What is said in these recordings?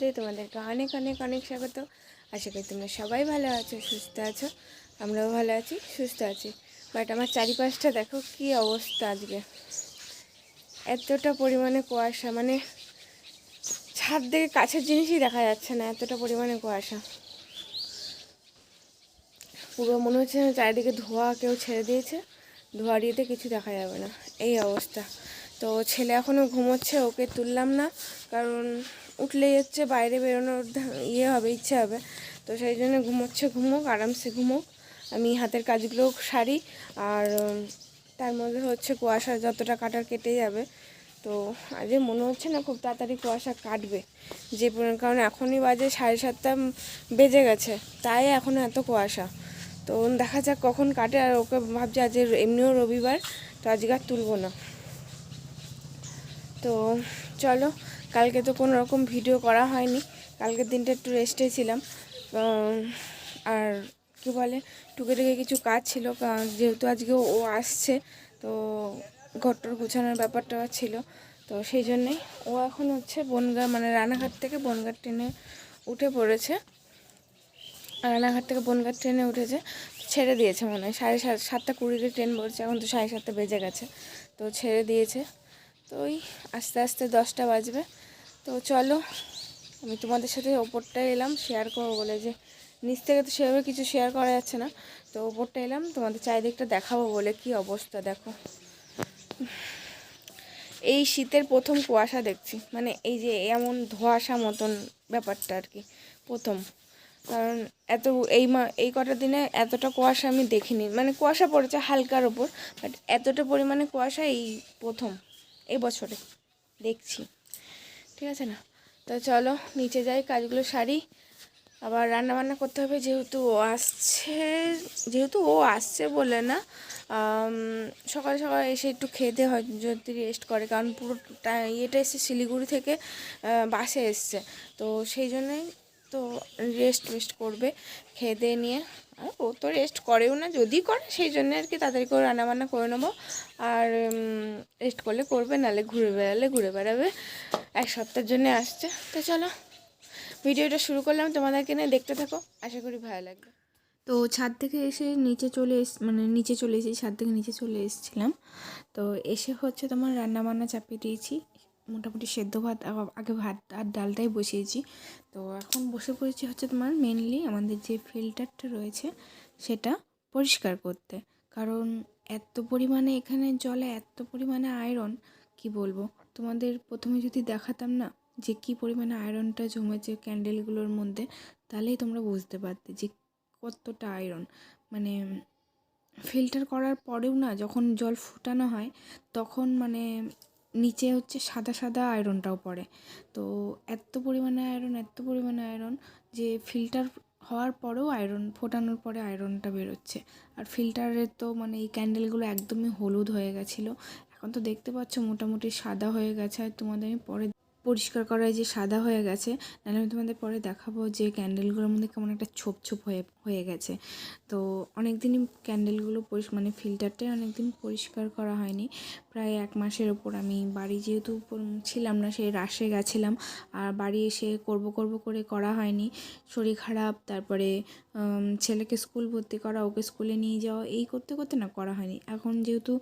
ভিডিওতে তোমাদেরকে অনেক অনেক অনেক স্বাগত। আশা করি তোমরা সবাই ভালো আছো, সুস্থ আছো, আমরাও ভালো আছি, সুস্থ আছি। বাট আমার চারিপাশটা দেখো কি অবস্থা আজকে। এতটা পরিমাণে কুয়াশা মানে ছাদ থেকে কাছের জিনিসই দেখা যাচ্ছে না, এতটা পরিমাণে কুয়াশা। পুরো মনে হচ্ছে চারিদিকে ধোঁয়া কেউ ছেড়ে দিয়েছে, ধোঁয়া দিয়েতে কিছু দেখা যাবে না, এই অবস্থা। তো ছেলে এখনও ঘুমোচ্ছে, ওকে তুললাম না, কারণ উঠলেই হচ্ছে বাইরে বেরোনোর ইয়ে হবে, ইচ্ছে হবে। তো সেই জন্য ঘুমোচ্ছে, ঘুমোক, আরামসে ঘুমোক। আমি হাতের কাজগুলো সারি, আর তার মধ্যে হচ্ছে কুয়াশা যতটা কাটার কেটে যাবে। তো আজকে মনে হচ্ছে না খুব তাড়াতাড়ি কুয়াশা কাটবে। যে কারণ এখনই বাজে সাড়ে সাতটা বেজে গেছে। তাই এখনও এত কুয়াশা। তো দেখা যাক কখন কাটে, আর ওকে ভাবছি আজ এমনিও রবিবার, তো আজকে আর তুলবো না। তো চলো কালকে তো কোনো রকম ভিডিও করা হয়নি। কালকের দিনটা একটু রেস্টে ছিলাম। আর কি বলে, টুকে টুকে কিছু কাজ ছিল। যেহেতু আজকে ও আসছে, তো ঘরটার গোছানোর ব্যাপারটা ছিল। তো সেই জন্যেই ও এখন হচ্ছে বনগা মানে রানাঘাট থেকে বনগাঁ ট্রেনে উঠে পড়েছে। রানাঘাট থেকে বনগাঁ ট্রেনে উঠেছে, ছেড়ে দিয়েছে মনে হয়। সাড়ে সাত, সাতটা কুড়িতে ট্রেন বলছে, এখন তো সাড়ে সাতটা বেজে গেছে। তো ছেড়ে দিয়েছে। তো ওই আস্তে আস্তে দশটা বাজবে। তো চলো, আমি তোমাদের সাথে ওপরটা এলাম শেয়ার করব বলে যে নিচ থেকে তো সেভাবে কিছু শেয়ার করা যাচ্ছে না। তো ওপরটা এলাম, তোমাদের চারিদিকটা দেখাবো বলে কি অবস্থা দেখো। এই শীতের প্রথম কুয়াশা দেখছি মানে এই যে এমন ধোঁয়াশা মতন ব্যাপারটা আর কি, প্রথম। কারণ এত এই মা, এই কটা দিনে এতটা কুয়াশা আমি দেখিনি মানে কুয়াশা পড়েছে হালকার ওপর বাট এতটা পরিমাণে কুয়াশা এই প্রথম, এই বছরে দেখছি। ঠিক আছে না? তো চলো, নিচে যাই, কাজগুলো সারি। আবার রান্না বান্না করতে হবে, যেহেতু ও আসছে, যেহেতু ও আসছে বলে না সকাল সকাল এসে একটু খেতে হয়, যদি রেস্ট করে, কারণ পুরো ইয়েটা এসছে শিলিগুড়ি থেকে বাসে এসছে। তো সেই জন্যই তো রেস্ট রেস্ট করবে, খেয়ে নিয়ে। আর ও তো রেস্ট করেও না, যদি করে, সেই জন্য আর কি করে রান্নাবান্না করে নেব। আর রেস্ট করলে করবে, নাহলে ঘুরে বেড়ালে ঘুরে বেড়াবে। এক সপ্তাহের জন্য আসছে। তো চলো, ভিডিওটা শুরু করলাম, তোমাদেরকে নিয়ে দেখতে থাকো। আশা করি ভালো লাগবে। তো ছাদ থেকে এসে নিচে চলে এস মানে নিচে চলে এসেছি, ছাদ থেকে নিচে চলে এসেছিলাম। তো এসে হচ্ছে তোমার রান্না বান্না চাপিয়ে দিয়েছি। মোটামুটি সেদ্ধ ভাত আগে ভাত আর ডালটাই বসিয়েছি। তো এখন বসে পড়েছি হচ্ছে তোমার মেনলি আমাদের যে ফিল্টারটা রয়েছে, সেটা পরিষ্কার করতে। কারণ এত পরিমাণে এখানে জলে এত পরিমাণে আয়রন কি বলব? তোমাদের প্রথমে যদি দেখাতাম না যে কি পরিমাণে আয়রনটা জমেছে ক্যান্ডেলগুলোর মধ্যে, তাহলেই তোমরা বুঝতে পারতে যে কতটা আয়রন মানে ফিল্টার করার পরেও না যখন জল ফুটানো হয়, তখন মানে নিচে হচ্ছে সাদা সাদা আয়রনটাও পড়ে। তো এত পরিমাণে আয়রন এত পরিমাণে আয়রন যে ফিল্টার হওয়ার পরেও আয়রন ফোটানোর পরে আয়রনটা বেরোচ্ছে। আর ফিল্টারের তো মানে এই ক্যান্ডেলগুলো একদমই হলুদ হয়ে গেছিল। এখন তো দেখতে পাচ্ছ মোটামুটি সাদা হয়ে গেছে। আর তোমাদের আমি পরে পরিষ্কার করায় যে সাদা হয়ে গেছে, নাহলে আমি তোমাদের পরে দেখাবো যে ক্যান্ডেলগুলোর মধ্যে কেমন একটা ছোপ ছোপ হয়ে হয়ে গেছে। তো অনেক দিনই ক্যান্ডেলগুলো পরিষ মানে ফিল্টারটাই অনেক দিন পরিষ্কার করা হয়নি। প্রায় এক মাসের ওপর আমি বাড়ি যেহেতু ছিলাম না, সেই রাশে গেছিলাম। আর বাড়ি এসে করব করব করে করা হয়নি। শরীর খারাপ, তারপরে ছেলেকে স্কুল ভর্তি করা, ওকে স্কুলে নিয়ে যাওয়া, এই করতে করতে না করা হয়নি। এখন যেহেতু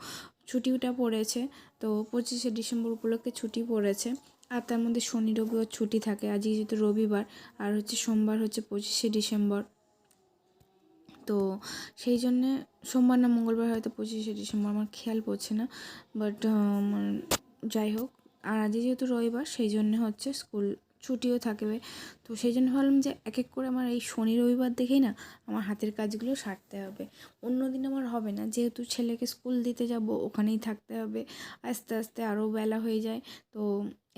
ছুটিটা পড়েছে। তো পঁচিশে ডিসেম্বর উপলক্ষে ছুটি পড়েছে। আর তার মধ্যে শনি রবিবার ছুটি থাকে। আজকে যেহেতু রবিবার, আর হচ্ছে সোমবার হচ্ছে পঁচিশে ডিসেম্বর। তো সেই জন্যে সোমবার না মঙ্গলবার হয়তো পঁচিশে ডিসেম্বর, আমার খেয়াল পড়ছে না। বাট যাই হোক। আর আজকে যেহেতু রবিবার, সেই জন্যে হচ্ছে স্কুল ছুটিও থাকবে। তো সেই জন্য ভাবলাম যে এক এক করে আমার এই শনি, রবিবার দেখেই না আমার হাতের কাজগুলো সারতে হবে। অন্য দিন আমার হবে না, যেহেতু ছেলেকে স্কুল দিতে যাব, ওখানেই থাকতে হবে। আস্তে আস্তে আরও বেলা হয়ে যায়। তো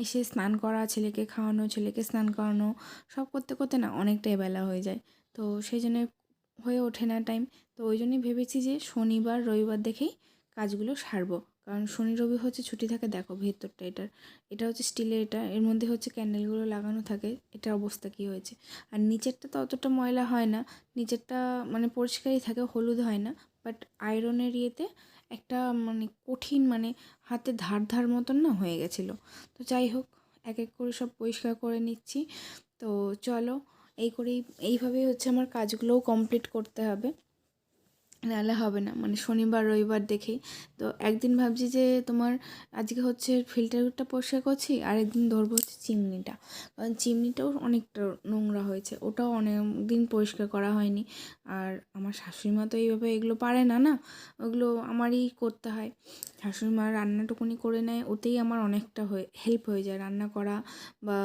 এসে স্নান করা, ছেলেকে খাওয়ানো, ছেলেকে স্নান করানো, সব করতে করতে না অনেকটাই বেলা হয়ে যায়। তো সেই জন্য হয়ে ওঠে না টাইম তো ওই জন্যই ভেবেছি যে শনিবার, রবিবার দেখেই কাজগুলো সারবো। কারণ শনি রবি হচ্ছে ছুটি থাকে, দেখো ভেতরটা এটার। এটা হচ্ছে স্টিলের এটা, এর মধ্যে হচ্ছে ক্যান্ডেলগুলো লাগানো থাকে এটার অবস্থা কি হয়েছে? আর নিচেরটা তো অতটা ময়লা হয় না, নিচেরটা মানে পরিষ্কারই থাকে, হলুদ হয় না বাট আয়রনের ইয়েতে একটা মানে কঠিন মানে হাতে ধার ধার মতন না হয়ে গেছিল। তো যাই হোক, এক এক করে সব পরিষ্কার করে নিচ্ছি। তো চলো, এই করেই, এইভাবেই হচ্ছে আমার কাজগুলোও কমপ্লিট করতে হবে। নাহলে হবে না। মানে শনিবার, রবিবার দেখেই। তো একদিন ভাবছি যে তোমার আজকে হচ্ছে ফিল্টারটা পরিষ্কার করছি আর একদিন ধরবো হচ্ছে চিমনিটা। কারণ চিমনিটাও অনেকটা নোংরা হয়েছে, ওটাও অনেক দিন পরিষ্কার করা হয়নি। আর আমার শাশুড়ি মা তো এইভাবে এগুলো পারে না না? ওগুলো আমারই করতে হয়। শাশুড়ি মা রান্নাটুকুনি করে নেয়, ওতেই আমার অনেকটা হয়ে হেল্প হয়ে যায় রান্না করা। বা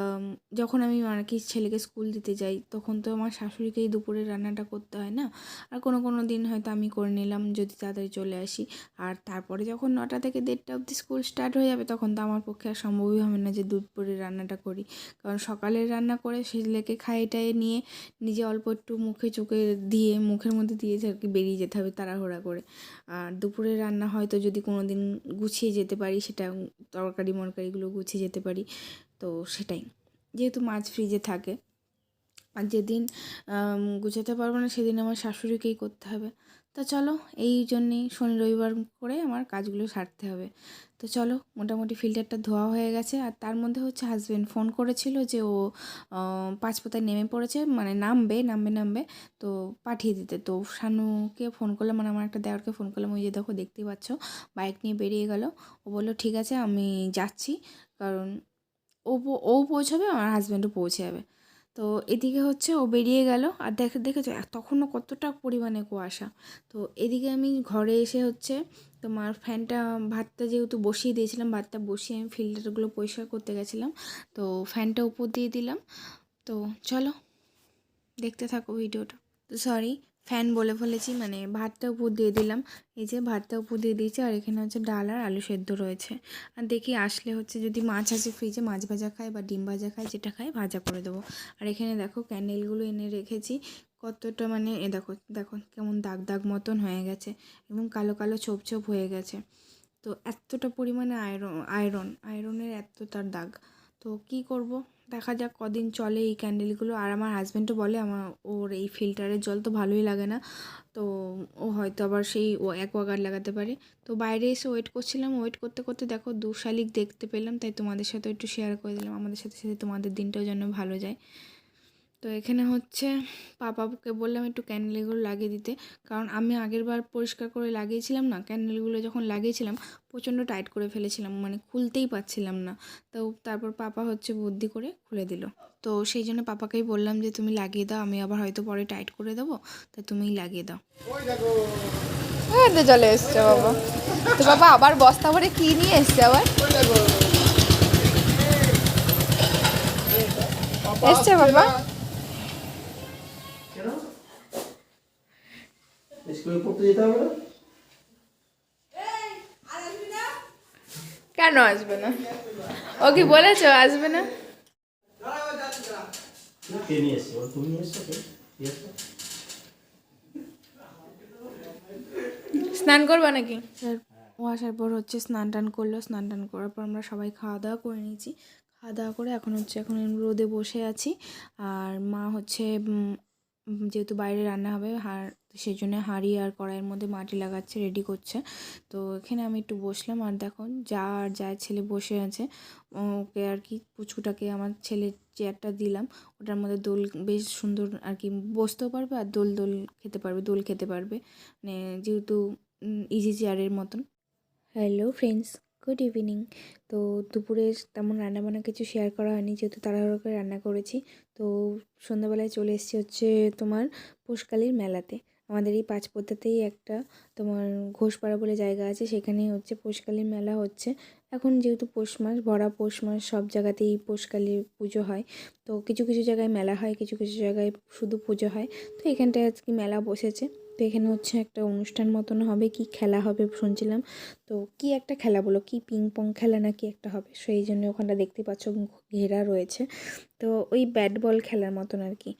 যখন আমি আর কি ছেলেকে স্কুল দিতে যাই, তখন তো আমার শাশুড়িকেই দুপুরে রান্নাটা করতে হয়, না? আর কোনো কোনো দিন হয়তো আমি করে নিলাম যদি তাড়াতাড়ি চলে আসি। আর তারপরে যখন নটা থেকে দেড়টা অবধি স্কুল স্টার্ট হয়ে যাবে, তখন তো আমার পক্ষে আর সম্ভবই হবে না যে দুপুরে রান্নাটা করি। কারণ সকালে রান্না করে ছেলেকে খাইয়ে টাইয়ে নিয়ে নিজে অল্প একটু মুখে চোখে দিয়ে, মুখের মধ্যে দিয়ে আর কি বেরিয়ে যেতে হবে তাড়াহুড়া করে। আর দুপুরে রান্না হয়তো যদি কোনো দিন গুছিয়ে যেতে পারি, সেটা তরকারি মরকারিগুলো গুছিয়ে যেতে পারি, তো সেটাই। যেহেতু মাছ ফ্রিজে থাকে। আর যেদিন গুছাতে পারব না সেদিন আমার শাশুড়িকেই করতে হবে। তো চলো, এই জন্যেই শনি রবিবার করে আমার কাজগুলো সারতে হবে। তো চলো, মোটামুটি ফিল্টারটা ধোয়া হয়ে গেছে। আর তার মধ্যে হচ্ছে হাজব্যান্ড ফোন করেছিল যে ও পাঁচপাতায় নেমে পড়েছে মানে নামবে নামবে নামবে, তো পাঠিয়ে দিতে। তো শানুকে ফোন করলাম মানে আমার একটা দেওয়ারকে ফোন করলাম, ওই যে দেখো, দেখতেই পাচ্ছ বাইক নিয়ে বেরিয়ে গেল। ও বলল, ঠিক আছে, আমি যাচ্ছি। কারণ ও ও পৌঁছাবে, আমার হাজব্যান্ডও পৌঁছে যাবে। তো এদিকে হচ্ছে ও বেরিয়ে গেল আর দেখে, দেখেছ তখনও কতটা পরিমাণে কুয়াশা। তো এদিকে আমি ঘরে এসে হচ্ছে তোমার ফ্যানটা, ভাতটা যেহেতু বসিয়ে দিয়েছিলাম, ভাতটা বসিয়ে আমি ফিল্টারগুলো পরিষ্কার করতে গেছিলাম। তো ফ্যানটা উপর দিয়ে দিলাম। তো চলো, দেখতে থাকো ভিডিওটা। তো সরি ফ্যান বলে ফেলেছি মানে ভাতটা উপর দিয়ে দিলাম। এই যে ভাতটা উপর দিয়ে দিয়েছি, আর এখানে হচ্ছে ডাল আর আলু সেদ্ধ রয়েছে। আর দেখি আসলে হচ্ছে যদি মাছ আছে ফ্রিজে মাছ ভাজা খায় বা ডিম ভাজা খায় যেটা খায় ভাজা করে দেবো। আর এখানে দেখো ক্যান্ডেলগুলো এনে রেখেছি, কতটা মানে এ দেখো দেখো কেমন দাগ দাগ মতন হয়ে গেছে এবং কালো কালো ছোপ ছোপ হয়ে গেছে। তো এতটা পরিমাণে আয়রন আয়রন আয়রনের এত তার দাগ। তো কি করব? দেখা যাক কদিন চলে এই ক্যান্ডেলগুলো আর আমার হাজব্যান্ডও বলে, আমার, ওর এই ফিল্টারের জল তো ভালোই লাগে না। তো ও হয়তো আবার সেই ও অ্যাকোয়াগার্ড লাগাতে পারে। তো বাইরে এসে ওয়েট করছিলাম। ওয়েট করতে করতে দেখো দু শালিক দেখতে পেলাম, তাই তোমাদের সাথে একটু শেয়ার করে দিলাম। আমাদের সাথে সাথে তোমাদের দিনটাও যেন ভালো যায়। তো এখানে হচ্ছে পাপাকে বললাম একটু ক্যান্ডেলগুলো লাগিয়ে দিতে। কারণ আমি আগের বার পরিষ্কার করে লাগিয়েছিলাম না ক্যান্ডেলগুলো যখন লাগিয়েছিলাম প্রচণ্ড টাইট করে ফেলেছিলাম মানে খুলতেই পারছিলাম না। তো তারপর পাপা হচ্ছে বুদ্ধি করে খুলে দিল। তো সেই জন্য পাপাকেই বললাম যে তুমি লাগিয়ে দাও আমি আবার হয়তো পরে টাইট করে দেবো তা তুমিই লাগিয়ে দাও। হ্যাঁ তো চলে এসছে বাবা। তো বাবা আবার বস্তা ভরে কি নিয়ে এসছে আবার? এসছে বাবা? স্কুলে পড়তে যেতে হবে না? কেন আসবে না? ও কি বলেছ আসবে না? কে নিয়ে এসছে? তুমি নিয়ে এসছো কে? নিয়ে এসছো? স্নান করবা নাকি? ও আসার পর হচ্ছে স্নান টান করল। স্নান টান করার পর আমরা সবাই খাওয়া দাওয়া করে নিয়েছি। খাওয়া দাওয়া করে এখন হচ্ছে এখন রোদে বসে আছি। আর মা হচ্ছে যেহেতু বাইরে রান্না হবে আর সেই জন্য হাঁড়ি আর কড়াইয়ের মধ্যে মাটি লাগাচ্ছে রেডি করছে। তো এখানে আমি একটু বসলাম, আর দেখো যা আর যা ছেলে বসে আছে, ওকে আর কি পুচকুটাকে আমার ছেলের চেয়ারটা দিলাম। ওটার মধ্যে দোল বেশ সুন্দর আর কি বসতেও পারবে আর দোল দোল খেতে পারবে, দোল খেতে পারবে। মানে যেহেতু ইজি চেয়ারের মতন। হ্যালো ফ্রেন্ডস গুড ইভিনিং তো দুপুরে তেমন রান্নাবান্না কিছু শেয়ার করা হয়নি, যেহেতু তাড়াহুড়ো করে রান্না করেছি। তো সন্ধ্যাবেলায় চলে এসেছি হচ্ছে তোমার পোষকালীর মেলাতে। আমাদের এই পাঁচপোতাতেই একটা তোমার ঘোষপাড়া বলে জায়গা আছে, সেখানেই হচ্ছে পোষকালীর মেলা হচ্ছে। এখন যেহেতু পৌষ মাস ভরা পৌষ মাস, সব জায়গাতেই পোষকালীর পুজো হয়। তো কিছু কিছু জায়গায় মেলা হয়, কিছু কিছু জায়গায় শুধু পুজো হয়। তো এখানটায় আজকে মেলা বসেছে। তো এখানে হচ্ছে একটা অনুষ্ঠান মতন হবে, কি খেলা হবে শুনছিলাম। তো কি একটা খেলা বলো, কি পিং পং খেলা না কি একটা হবে? সেই জন্য ওখানটা দেখতে পাচ্ছ ঘেরা রয়েছে। তো ওই ব্যাট বল খেলার মতন আর কি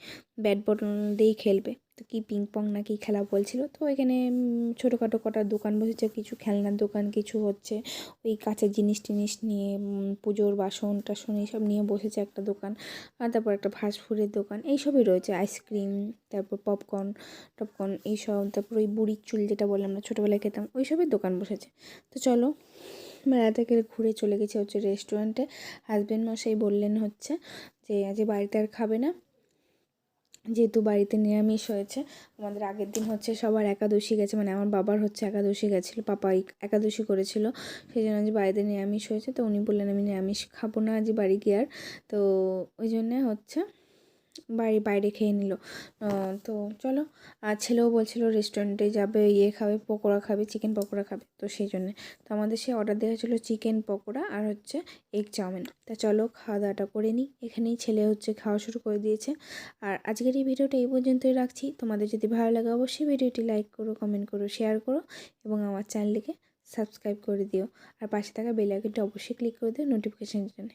ব্যাট বল দিয়েই খেলবে। তো কি পিং পং না কি খেলা বলছিল? তো এখানে ছোটোখাটো কটা দোকান বসেছে, কিছু খেলনার দোকান, কিছু হচ্ছে ওই কাঁচের জিনিস টিনিস নিয়ে পুজোর বাসন টাসন এইসব নিয়ে বসেছে একটা দোকান। আর তারপর একটা ফাস্টফুডের দোকান। এইসবই রয়েছে। আইসক্রিম তারপর পপকর্ন টপকর্ন এইসব, তারপর ওই বুড়ির চুল যেটা বললাম আমরা ছোটোবেলায় খেতাম ওইসবের দোকান বসেছে। তো চলো মেলা থেকে ঘুরে চলে গেছে হচ্ছে রেস্টুরেন্টে হাজব্যান্ড মশাই বললেন হচ্ছে যে আজ বাড়িতে আর খাবে না। যেহেতু বাড়িতে নিরামিষ হয়েছে, আমাদের আগের দিন হচ্ছে সবার একাদশী গেছে মানে আমার বাবার হচ্ছে একাদশী গেছিল, পাপা একাদশী করেছিল সেই জন্য আজ বাড়িতে নিরামিষ হয়েছে। তো উনি বললেন, আমি নিরামিষ খাব না, আজ বাড়ি গিয়ে আর। তো ওই জন্যে হচ্ছে বাড়ি, বাইরে খেয়ে নিল। তো চলো, আর ছেলেও বলছিল রেস্টুরেন্টে যাবে ইয়ে খাবে, পকোড়া খাবে চিকেন পকোড়া খাবে, তো সেই জন্যে। তো আমাদের সে অর্ডার দেওয়া ছিল চিকেন পকোড়া আর হচ্ছে এগ চাউমিন। তা চলো, খাওয়া দাওয়াটা করে নিই। এখানেই ছেলে হচ্ছে খাওয়া শুরু করে দিয়েছে। আর আজকের এই ভিডিওটা এই পর্যন্তই রাখছি। তোমাদের যদি ভালো লাগে অবশ্যই ভিডিওটি লাইক করো কমেন্ট করো শেয়ার করো এবং আমার চ্যানেলটিকে সাবস্ক্রাইব করে দিও। আর পাশে থাকা বেল আইকনটা অবশ্যই ক্লিক করে দিও নোটিফিকেশানের জন্য।